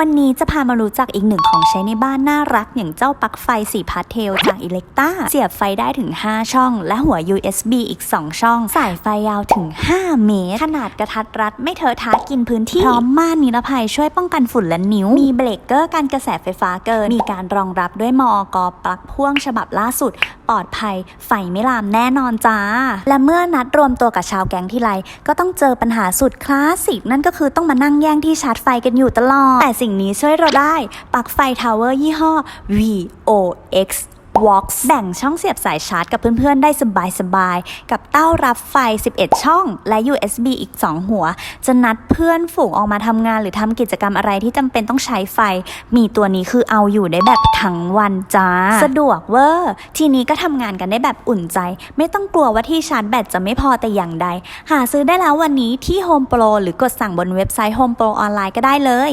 วันนี้จะพามารู้จักอีกหนึ่งของใช้ในบ้านน่ารัก อย่างเจ้าปลั๊กไฟสีพาสเทลจากอิเล็กตาเสียบไฟได้ถึง 5 ช่อง และหัว USB อีก 2 ช่อง สายไฟยาวถึง 5 เมตร ขนาดกระทัดรัดไม่เทอะทะกินพื้นที่ พร้อมม่านนิรภัยช่วยป้องกันฝุ่นและนิ้ว มีเบรกเกอร์การกระแสไฟฟ้าเกิน มีการรองรับด้วยมอกปลั๊กพ่วงฉบับล่าสุด ปลอดภัย ไฟไม่ลามแน่นอนจ้า และเมื่อนัดรวมตัวกับชาวแก๊งที่ไรก็ต้องเจอปัญหาสุดคลาสสิก นั่นก็คือต้องมานั่งแย่งที่ชาร์จไฟกันอยู่ตลอด แต่สิ่งนี้ช่วยเราได้ปลั๊กไฟทาวเวอร์ยี่ห้อ VOX Vox แบ่งช่องเสียบสายชาร์จกับเพื่อนๆ ได้สบายๆ กับเต้ารับไฟ 11 ช่อง และ USB อีก 2 หัว จะนัดเพื่อนฝูงออกมาทำงานหรือทำกิจกรรมอะไรที่จำเป็นต้องใช้ไฟ มีตัวนี้คือเอาอยู่ได้แบบทั้งวันจ้า สะดวกเวอร์ ทีนี้ก็ทำงานกันได้แบบอุ่นใจ ไม่ต้องกลัวว่าที่ชาร์จแบตจะไม่พอแต่อย่างใด หาซื้อได้แล้ววันนี้ที่ Home Pro หรือกดสั่งบนเว็บไซต์ Home Pro ออนไลน์ก็ได้เลย